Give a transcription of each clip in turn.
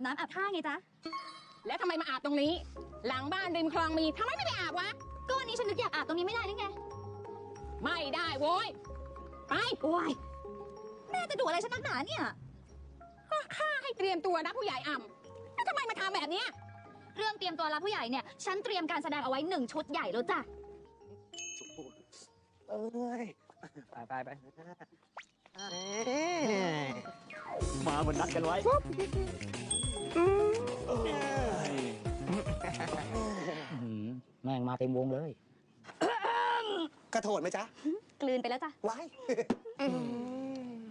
บน้ำอาบท่าไงจ๊ะ แล้วทำไมมาอาบตรงนี้ หลังบ้านริมคลองมีทำไมไม่ไปอาบวะ ก็วันนี้ฉันนึกอยากอาบตรงนี้ไม่ได้นี่ไง ไม่ได้โว้ย ไปโอ้ยแม่จะดูอะไรฉันนักหนาเนี่ยข้าให้เตรียมตัวนะผู้ใหญ่อ่ำแล้วทำไมมาทำแบบเนี้ยเรื่องเตรียมตัวรับผู้ใหญ่เนี่ย ฉันเตรียมการแสดงเอาไว้หนึ่งชุดใหญ่แล้วจ้ะเอ้ยไปไปไปมาเหมือนนัดกันไว้ แม่งมาเต็มวงเลย กระโถดไหมจ๊ะกลืนไปแล้วจ้ะไว้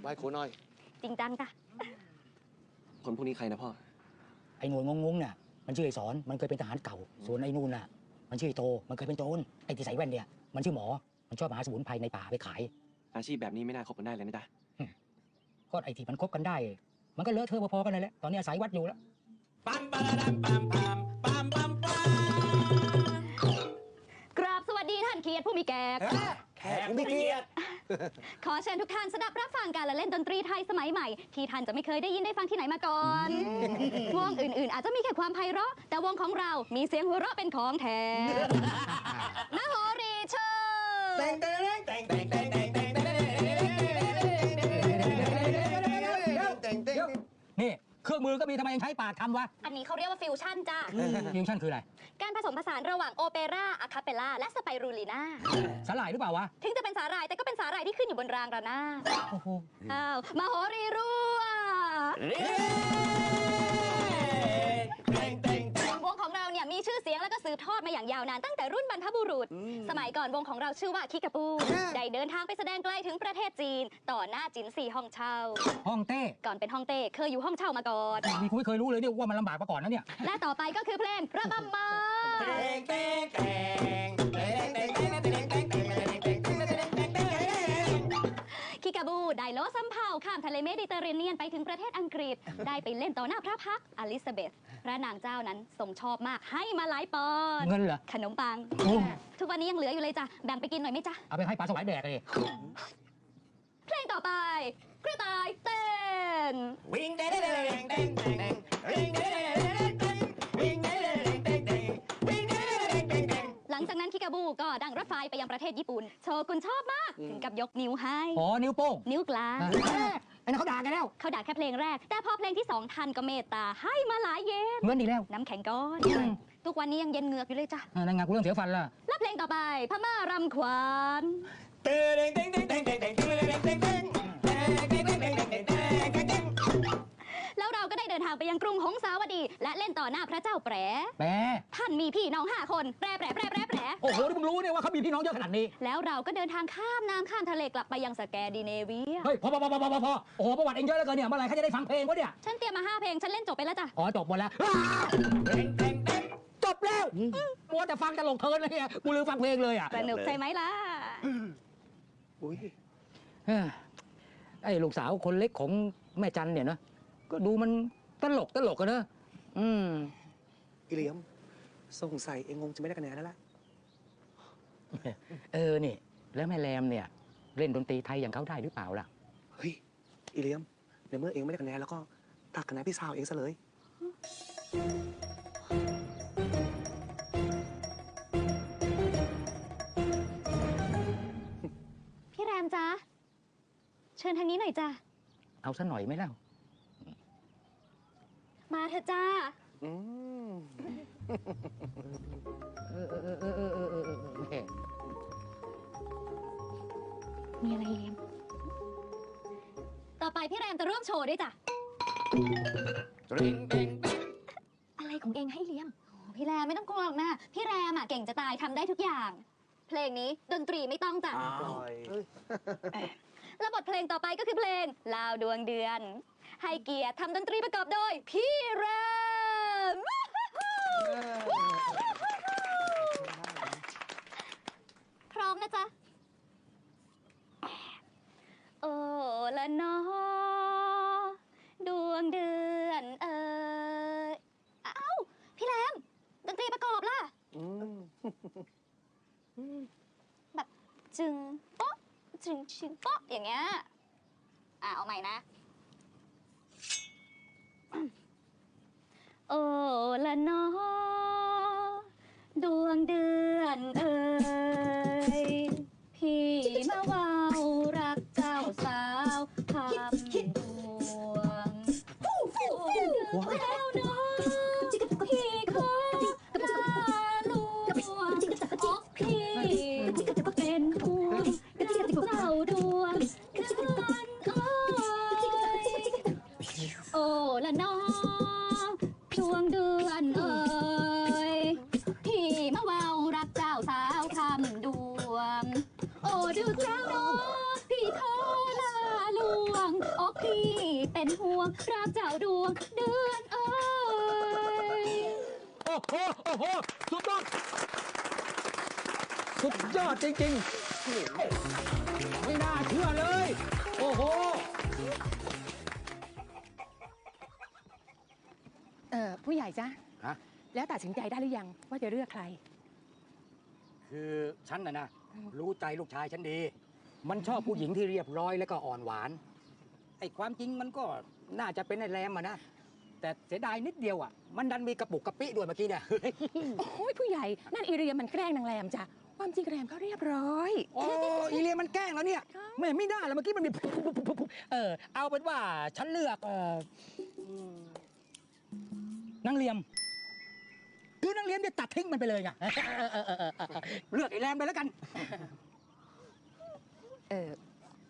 ไว้ครูหน่อย จริงจังจ้ะ คนพวกนี้ใครนะพ่อ ไอ้หน่วยงงๆเนี่ยมันชื่อไอ้สอน มันเคยเป็นทหารเก่า ส่วนไอ้นู่นน่ะ มันชื่อไอ้โต มันเคยเป็นโจร ไอ้ที่ใส่แว่นเนี่ย มันชื่อหมอ มันชอบหาสมุนไพรในป่าไปขาย อาชีพแบบนี้ไม่น่าคบกันได้เลยนะจ๊ะ ก็ไอ้ที่มันคบกันได้ มันก็เลอะเทอะพอๆกันเลยแหละตอนนี้อาศัยวัดอยู่แล้วกราบสวัสดีท่านเคียรติผู้มีแก่แขกผู้มีเกียรติขอเชิญทุกท่านสดับรับฟังการละเล่นดนตรีไทยสมัยใหม่ ที่ท่านจะไม่เคยได้ยินได้ฟังที่ไหนมาก่อน วงอื่นๆ อาจจะมีแค่ความไพเราะ แต่วงของเรามีเสียงหัวเราะเป็นของแท้มโหรีเชิญ นี่เครื่องมือก็มีทำไมยังใช้ปากทำวะอันนี้เขาเรียกว่าฟิวชั่นจ้ะฟิวชั่นคืออะไร การผสมผสานระหว่างโอเปร่าอะคาเปล่าและสไปรูลีนาสลายหรือเปล่าวะ ถึงจะเป็นสาหร่ายแต่ก็เป็นสาหร่ายที่ขึ้นอยู่บนรางระนาดโอ้โหอ้าวมโหรีรัว สียงแล้วก็สืบทอดมาอย่างยาวนานตั้งแต่รุ่นบรรพบุรุษ สมัยก่อนวงของเราชื่อว่าคิกาปู ได้เดินทางไปแสดงไกลถึงประเทศจีน ต่อหน้าจินซีฮ่องเช่า ห้องเต้ก่อนเป็นฮ่องเต้เคยอยู่ห้องเช่ามาก่อนนี่กูไม่เคยรู้เลยเนี่ยว่ามันลำบากมาก่อนนะเนี่ย และต่อไปก็คือเพลงระบำมาคิกาบู ไดโลซัมเผาข้ามทะเลเมดิเตอร์เรเนียนไปถึงประเทศอังก ฤษ ได้ไปเล่นต่อหน้าพระพักตร์อลิซาเบธพระนางเจ้านั้นทรงชอบมากให้มาหลายปอนด์เงินเหรอ ขนมปัง โอ้ ทุกวันนี้ยังเหลืออยู่เลยจ้ะแบ่งไปกินหน่อยไหมจ๊ะ เอาไปให้ปลาสวายแดกเลยเพลงต่อไป กระต่ายเต้น วิ่งเด้งเด้งเด้งเด้งเด้งวิ่งเด้งเด้งเด้งเด้งวิ่งเด้งเด้งเด้งเด้งวิ่งเด้งเด้งเด้งเด้งหลังจากนั้นคิกาบูก็ดังรถไฟไปยังประเทศญี่ปุ่น โชกุนชอบมาก ถึงกับยกนิ้วให้ อ๋อ นิ้วโป้ง นิ้วกลางเอ้ยไอ้นั่นเขาด่ากันแล้ว เขาด่าแค่เพลงแรก แต่พอเพลงที่สองทันก็เมตตาให้มาหลายเย็นเงินอีกแล้ว น้ำแข็งก้อน อืม ทุกวันนี้ยังเย็นเหงือกอยู่เลยจ้ะ อ่านั่นไงกูเริ่มเสียวฟันละแล้วเพลงต่อไปพม่ารำขวานเด้งเด้งเด้งเด้งเด้งเด้งเด้งเด้งเด้งเด้งเด้งเด้งเด้งเด้งเด้งเด้งเด้งเด้งเด้ง แล้วเราก็ได้เดินทางไปยังกรุงหงสาวดี และเล่นต่อหน้าพระเจ้าแปรแปะท่านมีพี่น้องห้าคนแปรแปรแปรแปรแปรโอ้โหนี่มึงรู้เนี่ยว่าเขามีพี่น้องเยอะขนาดนี้ แล้วเราก็เดินทางข้ามน้ำข้ามทะเลกลับไปยังสแกนดิเนเวีย เฮ้ยพอพอพอพอพอพอโอ้โหประวัติเองเยอะเหลือเกินเนี่ยเมื่อไหร่เขาจะได้ฟังเพลงวะเนี่ยฉันเตรียมมาห้าเพลงฉันเล่นจบไปแล้วจ้ะ อ๋อจบหมดแล้วอ้าวจบแล้วมัวแต่ฟังตลกเทินเลยเนี่ยกูลืมฟังเพลงเลยอะสนุกใช่ไหมล่ะอุ้ยเอ้ยไอ้ลูกสาวคนเล็กของแม่จันเนี่ยนะ ก็ดูมันตลกตลกกันเนอะอืม อีเหลียมสงสัยเองงงจะไม่ได้คะแนนแล้วล่ะ เออนี่ แล้วแม่แรมเนี่ย เล่นดนตรีไทยอย่างเขาได้หรือเปล่าล่ะ เฮ้ย อีเหลียมในเมื่อเองไม่ได้คะแนนแล้วก็ตักคะแนนพี่สาวเองซะเลย พี่แรมจ้ะเชิญทางนี้หน่อยจ้ะเอาซะหน่อยไหมเล่า มาเถอะจ้า อืมเออเออเออเออเออเออเออแหมมีอะไรเลียมต่อไปพี่แรมจะร่วมโชว์ด้วยจ้ะอะไรของเองให้เลี้ยมโอ้พี่แรมไม่ต้องกลัวหรอกนะ พี่แรมอะเก่งจะตายทำได้ทุกอย่าง เพลงนี้ดนตรีไม่ต้องจ้ะ ปล่อย แล้วบทเพลงต่อไปก็คือเพลงลาวดวงเดือน ให้เกียรติทำดนตรีประกอบโดย พี่แรมพร้อมนะจ๊ะ โอ้ละนอดวงเดือนเอ่ยเอ้าพี่แรมดนตรีประกอบล่ะ อืมแบบจึงโป๊ะจึงชิงโป๊ะอย่างเงี้ยอะเอาใหม่นะ ละนอดวงเดือนเอ่ย เป็นห่วงรักเจ้าดวงเดือนเอ้ยโอ้โหโอ้โหสุดยอดสุดยอดจริงๆ ไม่น่าเชื่อเลย โอ้โห เออผู้ใหญ่จ้ะฮะ แล้วตัดสินใจได้หรือยังว่าจะเลือกใคร คือฉันน่ะนะ รู้ใจลูกชายฉันดี มันชอบผู้หญิงที่เรียบร้อยแล้วก็อ่อนหวาน ไอ้ความจริงมันก็น่าจะเป็นไอ้แรมอะนะ แต่เสียดายนิดเดียวอะ มันดันมีกระปุกกระปิด้วยเมื่อกี้เนี่ย โอ้ยผู้ใหญ่ นั่นอีเรียมันแกล้งนางแรมจ้ะ ความจริงแรมเขาเรียบร้อย โอ้อีเลียมันแกล้งแล้วเนี่ยไม่ไม่ได้แล้วเมื่อกี้มันมีเออเอาเป็นว่าฉันเลือกเอออืมนางเลียม คือนางเลียมเนี่ยตัดทิ้งมันไปเลยไงเออเออเออเออเออเลือกไอ้แรมไปแล้วกัน เออ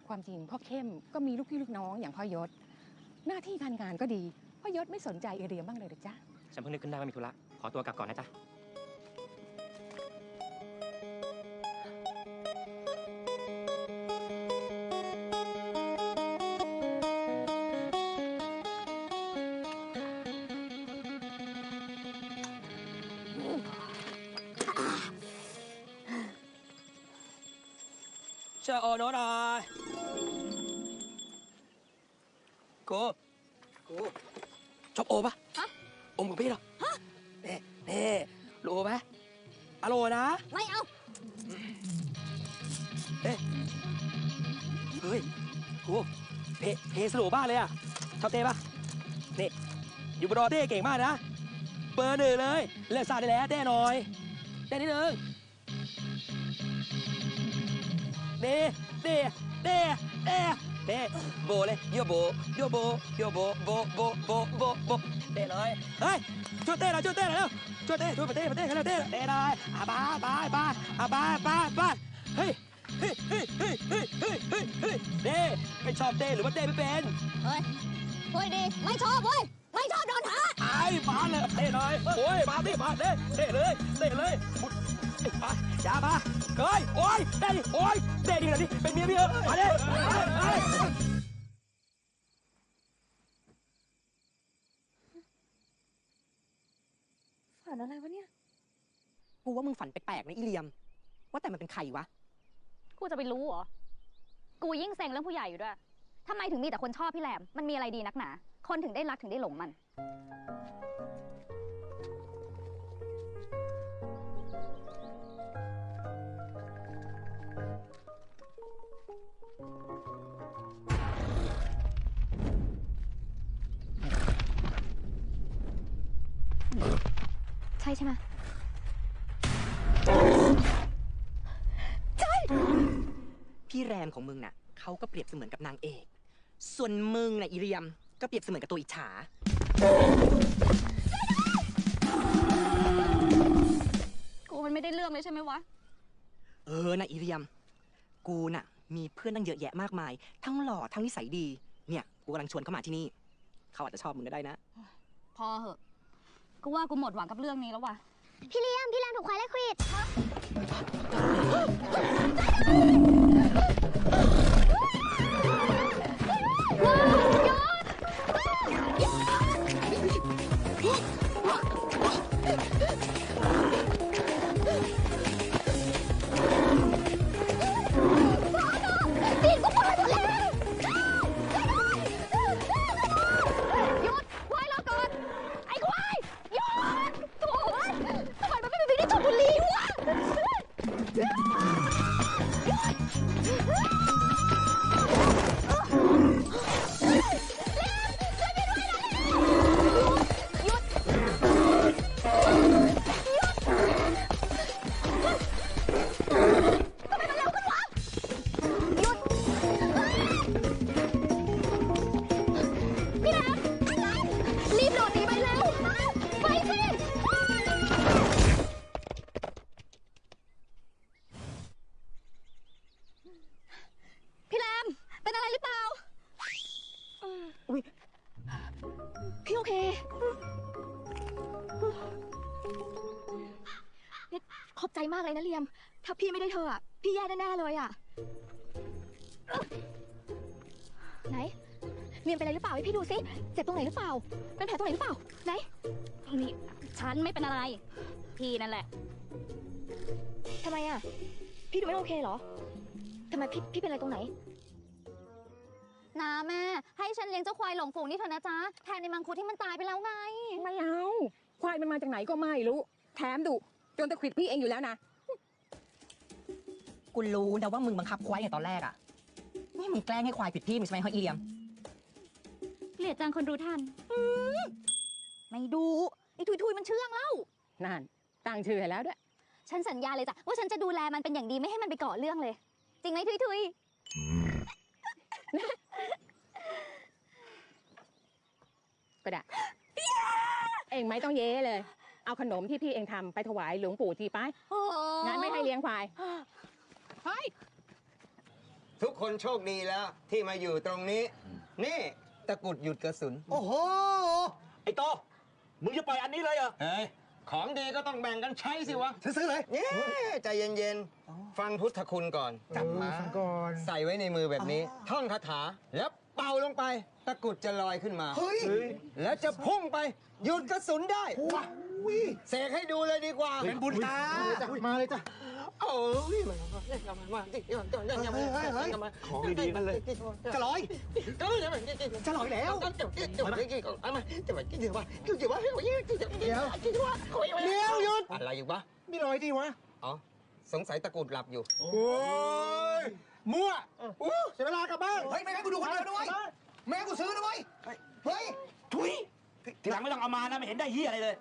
ความจริงพ่อเข้มก็มีลูกพี่ลูกน้องอย่างพ่อยศ หน้าที่การงานก็ดี พ่อยศไม่สนใจอีเรียบ้างเลยเหรือจ๊ะ ฉันเพิ่งนึกขึ้นได้ว่ามีธุระขอตัวกลับก่อนนะจ๊ะเชื่อโอโนหน่อยโไม่เอาเฮ้ยโหเพเพสโลบ้าเลยอะชอบเต้ปะนี่อยู่บนรอเต้เก่งมากนะ เบอร์หนึ่งเลย เลิกซาได้แล้วเต้หน่อยเต้นิดนึงเด้เด้เด้เด้เด้โบเลยโยโบโยโบโยโบโบโบโบโบโบเต้หน่อยเฮ้ย ช่วยเต้หน่อยช่วยเต้หน่อยเร็วช่วยเต้ช่วยมาเต้มาเต้กันเร็วเต้เต้หน่อยอะบายบายบาอะบายบาบาเฮ้ยเฮ้ยเฮ้ยเฮ้ยเฮ้ยเฮ้ยเฮ้ยเฮ้ยเต้ไม่ชอบเต้หรือว่าเต้ไม่เป็นเฮ้ยเฮ้ยดีไม่ชอบเว้ยไม่ชอบโดนท้าไอ้มาเลยเต้หน่อยโอ้ยมาดิมาเต้เต้เลยเต้เลยมุดไอ้าอย่ามาเฮ้ยโอ้ยเต้ดิโอ้ยเต้ดิหน่อยดิเป็นเมียพี่เออมาดิมาดิ ฝัน อะไรวะเนี่ย กูว่ามึงฝันแปลกๆนะอีเลียม ว่าแต่มันเป็นใครวะ กูจะไปรู้เหรอ กูยิ่งเซ็งเรื่องผู้ใหญ่อยู่ด้วยทำไมถึงมีแต่คนชอบพี่แหลม มันมีอะไรดีนักหนา คนถึงได้รักถึงได้หลงมัน ใช่ใช่ไหมพี่แรมของมึงน่ะเขาก็เปรียบเสมือนกับนางเอก ส่วนมึงน่ะอีเลียมก็เปรียบเสมือนกับตัวอิจฉากูมันไม่ได้เรื่องเลยใช่ไหมวะ เออนะอีเลียม กูน่ะ มีเพื่อนตั้งเยอะแยะมากมาย ทั้งหล่อทั้งนิสัยดี เนี่ย กูกำลังชวนเขามาที่นี่ เขาอาจจะชอบมึงก็ได้นะ พอเหอะ กูว่ากูหมดหวังกับเรื่องนี้แล้วว่ะ พี่เลี้ยม พี่เลี้ยมถูกควายไล่ควิด เลยนะเลียม ถ้าพี่ไม่ได้เธออะพี่แย่แน่ๆเลยอะเอ้อไหนเลียมเป็นอะไรหรือเปล่าให้พี่ดูสิเจ็บตรงไหนหรือเปล่า เป็นแผลตรงไหนหรือเปล่า ไหนนี่ฉันไม่เป็นอะไร พี่นั่นแหละทำไมอะพี่ดูไม่โอเคเหรอทำไมพี่พี่เป็นอะไรตรงไหนนะแม่ ให้ฉันเลี้ยงเจ้าควายหลงฝูงนี่เถอะนะจ๊ะแทนในมังคุดที่มันตายไปแล้วไง ไม่เอา ควายมันมาจากไหนก็ไม่รู้ แถมดุจนตะขวิดพี่เองอยู่แล้วนะ กูรู้นะว่ามึงบังคับควายในตอนแรกอะนี่มึงแกล้งให้ควายผิดที่มึงใช่ไหมฮะอีเลียม เกลียดจังคนรู้ทัน ไม่ดู ไอ้ทุยทุยๆมันเชื่องแล้วนั่นตั้งชื่อให้แล้วด้วย ฉันสัญญาเลยจ้ะว่าฉันจะดูแลมันเป็นอย่างดีไม่ให้มันไปก่อเรื่องเลย จริงไหมทุยทุยก็ได้เองไม่ต้องเย้เลย เอาขนมที่พี่เองทำไปถวายหลวงปู่ทีไป โอ้งั้นไม่ให้เลี้ยงควาย เฮ้ย ทุกคนโชคดีแล้วที่มาอยู่ตรงนี้ นี่ตะกรุดหยุดกระสุน โอ้โห ไอ้โต มึงจะปล่อยอันนี้เลยเหรอ เฮ้ย ของดีก็ต้องแบ่งกันใช้สิวะ ซื้อเลยเย้ใจเย็นๆ ฟังพุทธคุณก่อน จับมา ก่อน ใส่ไว้ในมือแบบนี้ ท่องคาถา แล้ว เป่าลงไป ตะกรุดจะลอยขึ้นมา เฮ้ยแล้วจะพุ่งไป หยุดกระสุนได้ว้าวิเสกให้ดูเลยดีกว่า เป็นบุญตามาเลยจ้ะโอ้ยมันมาเล่นกับมันมาดิเดี๋ยวเดี๋ยวเดี๋ยวเดี๋ยวเฮ้ยเฮ้ยเฮ้ยเดี๋ยวมาของดีๆกันเลย จะลอยเดี๋ยวเดี๋ยวเดี๋ยวเดี๋ยวจะลอยแล้วเดี๋ยวเดี๋ยวเดี๋ยวเดี๋ยวเดี๋ยวเดี๋ยวเอามาเดี๋ยวเดี๋ยวว่าเดี๋ยวเดี๋ยวว่าเดี๋ยวเดี๋ยวเดี๋ยวเดี๋ยวเดี๋ยวว่าเดี๋ยวหยุดอะไรอยู่ปะไม่ลอยดีวะ อ๋อ สงสัยตะกรุดหลับอยู่ โอ้ย มั่วอู้เสียเวลากลับบ้านเฮ้ยไม่ให้กูดูคนเดียวด้วยแม่ให้กูซื้อด้วยเฮ้ยถุยทีหลังไม่ต้องเอามานะไม่เห็นได้เฮียอะไรเลย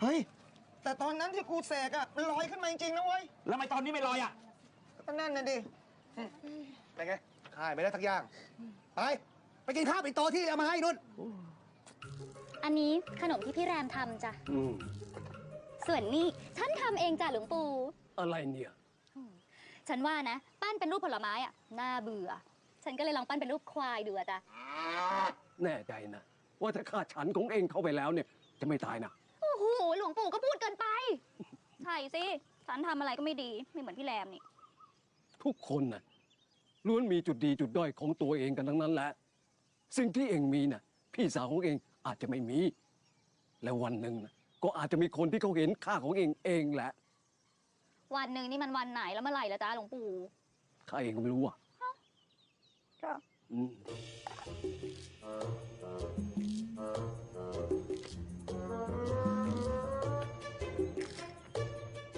เฮ้ย แต่ตอนนั้นที่กูเสกอะมันลอยขึ้นมาจริงๆนะเว้ยแล้วทำไมตอนนี้ไม่ลอยอะก็นั่นน่ะดิเป็นไงขายไม่ได้ทักอย่างไปไปกินข้าวปิ่นโตที่เอามาให้นุ่น อันนี้ขนมที่พี่แรมทำจ้ะส่วนนี้ฉันทำเองจ้ะหลวงปู่อะไรเนี่ย ฉันว่านะ ปั้นเป็นรูปผลไม้อะน่าเบื่อ ฉันก็เลยลองปั้นเป็นรูปควายดูอะจ้ะแน่ใจนะ ว่าถ้าข้าฉันของเองเข้าไปแล้วเนี่ย จะไม่ตายนะ โอ้โหหลวงปู่ก็พูดเกินไป ใช่สิ ฉันทำอะไรก็ไม่ดี ไม่เหมือนพี่แรมนี่ ทุกคนน่ะล้วนมีจุดดีจุดด้อยของตัวเองกันทั้งนั้นแหละ สิ่งที่เองมีน่ะ พี่สาวของเองอาจจะไม่มี และวันหนึ่งน่ะก็อาจจะมีคนที่เขาเห็นค่าของเองเองแหละ วันหนึ่งนี่มันวันไหนแล้วเมื่อไหร่ละจ้าหลวงปู่ข้าเองก็ไม่รู้อะก็อืม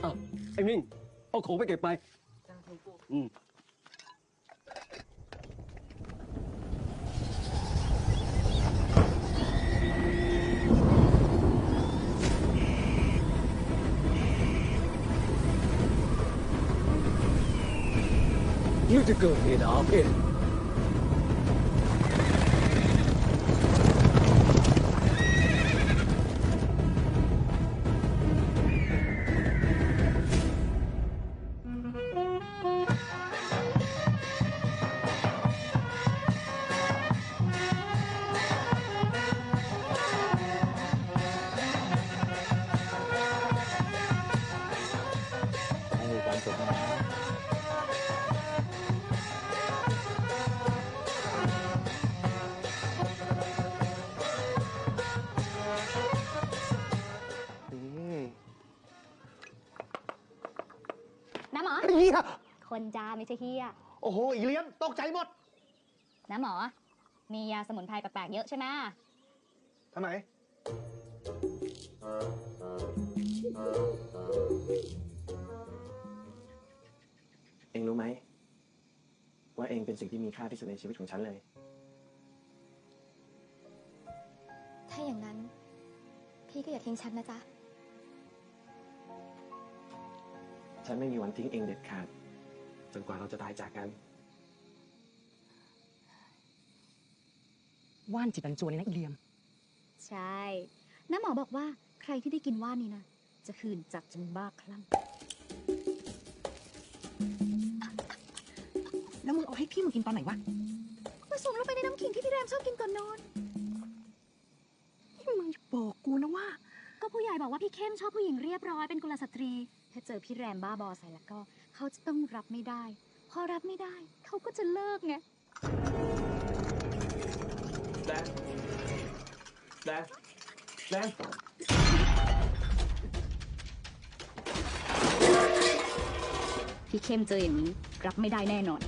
อ้าวไอ้มิ่งเอาของไปเก็บไปอืม นี่จะเกิดเหตุ คนจ้าไม่ใช่เฮียโอ้โห อีเลี้ยมตกใจหมดน้าหมอ มียาสมุนไพรแปลกๆเยอะใช่ไหมทำไมเองรู้ไหม ว่าเองเป็นสิ่งที่มีค่าที่สุดในชีวิตของฉันเลย ถ้าอย่างนั้น พี่ก็อย่าทิ้งฉันนะจ๊ะ ฉันไม่มีวันทิ้งเองเด็ดขาด จนกว่าเราจะตายจากกัน ว่านจิตบรรจวนเลยนะอีเลียม ใช่น้าหมอบอกว่าใครที่ได้กินว่านนี้นะ จะคืนจัดจนบ้าคลั่ง แล้วมึงเอาให้พี่มึงกินตอนไหนวะ ผสมลงไปในน้ำขิงที่พี่แรมชอบกินก่อนนอน นี่มึงอย่าบอกกูนะว่าก็ ผู้ใหญ่บอกว่าพี่เข้มชอบผู้หญิงเรียบร้อยเป็นกุลสตรี ถ้าเจอพี่แรมบ้าบอใส่แล้วก็ เขาจะต้องรับไม่ได้ พอรับไม่ได้ เขาก็จะเลิกไงแดนแดนแดนพี่เข้มเจออย่างนี้ รับไม่ได้แน่นอน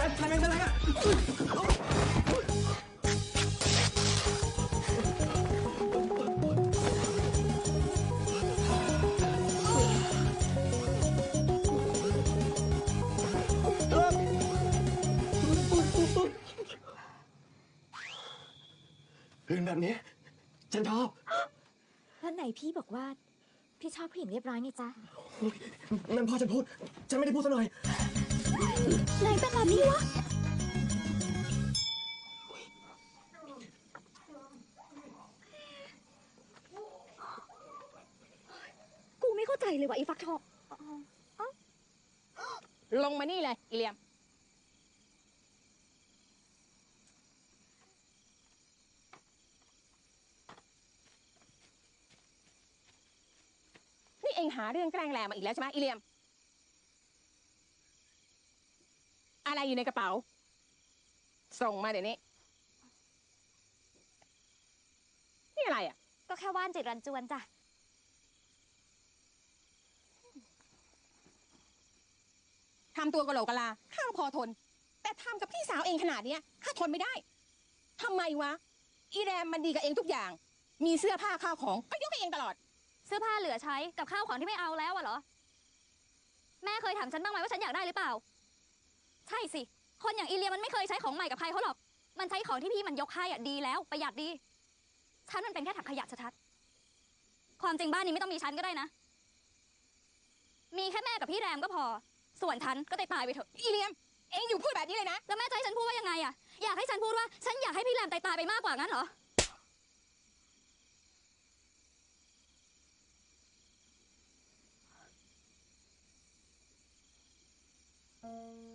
แดนทำยังไงอะพื้นแบบนี้ ฉันชอบ แล้วไหนพี่บอกว่า พี่ชอบผู้หญิงเรียบร้อยไงจ๊ะ นั่นพ่อฉันพูด ฉันไม่ได้พูดซะหน่อย ไหนเป็นแบบนี้วะ กูไม่เข้าใจเลยว่ะไอ้ฟักทองลงมานี่เลยอีเลียม นี่เองหาเรื่องแกล้งแรงมาอีกแล้วใช่ไหมอีเลียม อะไรอยู่ในกระเป๋า ส่งมาเดี๋ยวนี้ นี่อะไรอะ ก็แค่ว่านจิตรันจวนจ้ะ ทำตัวกะโหลกกะลา ข้างพอทน แต่ทำกับพี่สาวเองขนาดเนี้ยข้าทนไม่ได้ ทำไมวะ อีแรมมันดีกับเองทุกอย่าง มีเสื้อผ้าข้าวของ ก็ยกให้เองตลอด เสื้อผ้าเหลือใช้กับข้าวของที่ไม่เอาแล้วอะเหรอ แม่เคยถามฉันบ้างไหมว่าฉันอยากได้หรือเปล่า ใช่สิ คนอย่างอีเลียมันไม่เคยใช้ของใหม่กับใครเขาหรอก มันใช้ของที่พี่มันยกให้อะดีแล้วประหยัดดี ฉันมันเป็นแค่ถังขยะชัดๆความจริงบ้านนี้ไม่ต้องมีฉันก็ได้นะ มีแค่แม่กับพี่แรมก็พอ ส่วนฉันก็ตายตายไปเถอะ อีเลียม เองอยู่พูดแบบนี้เลยนะ แล้วแม่จะให้ฉันพูดว่ายังไงอะอยากให้ฉันพูดว่าฉันอยากให้พี่แรมตายตายไปมากกว่างั้นเหรอเ